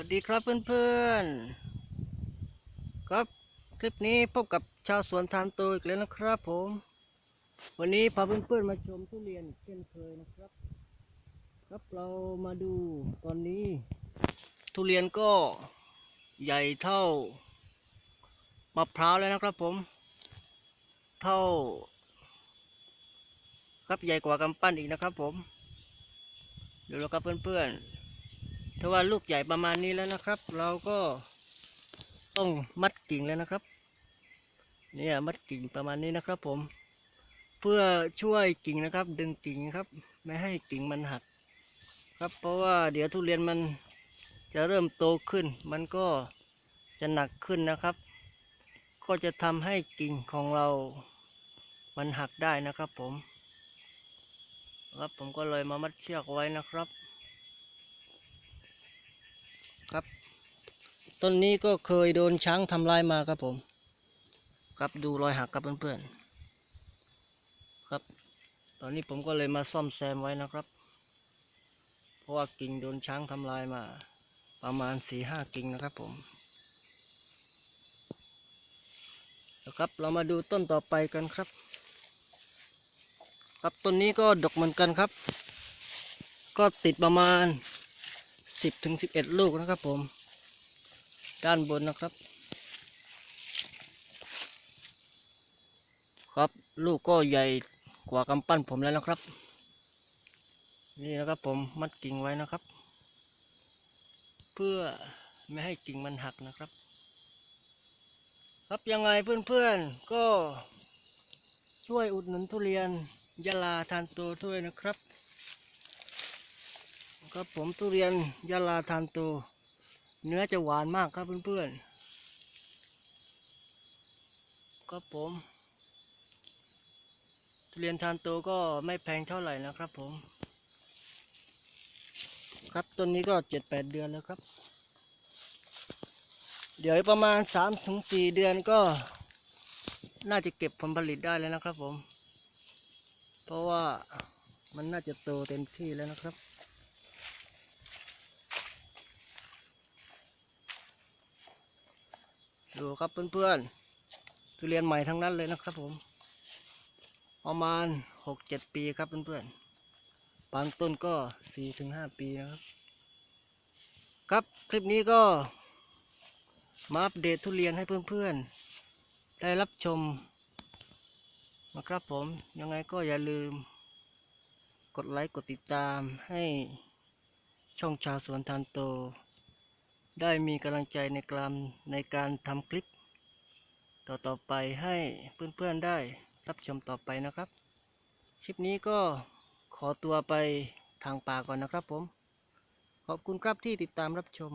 วัสดีครับเพื่อนๆ ครับคลิปนี้พบกับชาวสวนทานโตอีกแล้วนะครับผม วันนี้พาเพื่อนๆมาชมทุเรียนเช่นเคยนะครับ ครับเรามาดูตอนนี้ ทุเรียนก็ใหญ่เท่ามะพร้าวแล้วนะครับผม เท่า ครับใหญ่กว่ากำปั้นอีกนะครับผม ดูแล้วครับเพื่อนๆ ถ้าว่าลูกใหญ่ประมาณนี้แล้วนะครับ เราก็ต้องมัดกิ่งแล้วนะครับ เนี่ยมัดกิ่งประมาณนี้นะครับ ผม เพื่อช่วยกิ่งนะครับ ดึงกิ่งครับ ไม่ให้กิ่งมันหัก ครับ เพราะว่าเดี๋ยวทุเรียนมันจะเริ่มโตขึ้น มันก็จะหนักขึ้นนะครับ ก็จะทำให้กิ่งของเรา มันหักได้นะครับผม ครับผมก็เลยมามัดเชือกไว้นะครับ ครับ ต้นนี้ก็เคยโดนช้างทำลายมาครับผม ครับดูรอยหักครับเพื่อนๆครับ ตอนนี้ผมก็เลยมาซ่อมแซมไว้นะครับ เพราะว่ากิ่งโดนช้างทำลายมา ประมาณสี่ห้ากิ่งนะครับผมนะครับเรามาดูต้นต่อไปกันครับ ครับต้นนี้ก็ดกเหมือนกันครับ ก็ติดประมาณ สิบถึงสิบเอ็ดลูกนะครับผม ด้านบนนะครับ ครับลูกก็ใหญ่กว่ากำปั้นผมแล้วนะครับ นี่นะครับผมมัดกิ่งไว้นะครับ เพื่อไม่ให้กิ่งมันหักนะครับ ครับยังไงเพื่อนๆก็ช่วยอุดหนุนทุเรียนยะลาทานโตด้วยนะครับ ครับผมทุเรียนยะลาทานโต เนื้อจะหวานมากครับเพื่อนๆครับผมทุเรียนทานโตก็ไม่แพงเท่าไหร่นะครับผม ครับต้นนี้ก็เจ็ดแปดเดือนแล้วครับ เดี๋ยวประมาณสามถึงสี่เดือนก็ น่าจะเก็บผลผลิตได้แล้วนะครับผม เพราะว่ามันน่าจะโตเต็มที่แล้วนะครับ ดูครับเพื่อนๆทุเรียนใหม่ทั้งนั้นเลยนะครับผมประมาณหกเจ็ดปีครับเพื่อนๆบางต้นก็สี่ถึงห้าปีนะครับ ครับคลิปนี้ก็มาอัปเดตทุเรียนให้เพื่อนๆ ได้รับชมนะครับผมยังไงก็อย่าลืม กดไลค์กดติดตามให้ช่องชาวสวนทานโต ได้มีกำลังใจในการในการทำคลิป ต่อๆไปให้เพื่อนๆได้รับชมต่อไปนะครับ คลิปนี้ก็ขอตัวไปทางป่าก่อนนะครับผม ขอบคุณครับที่ติดตามรับชม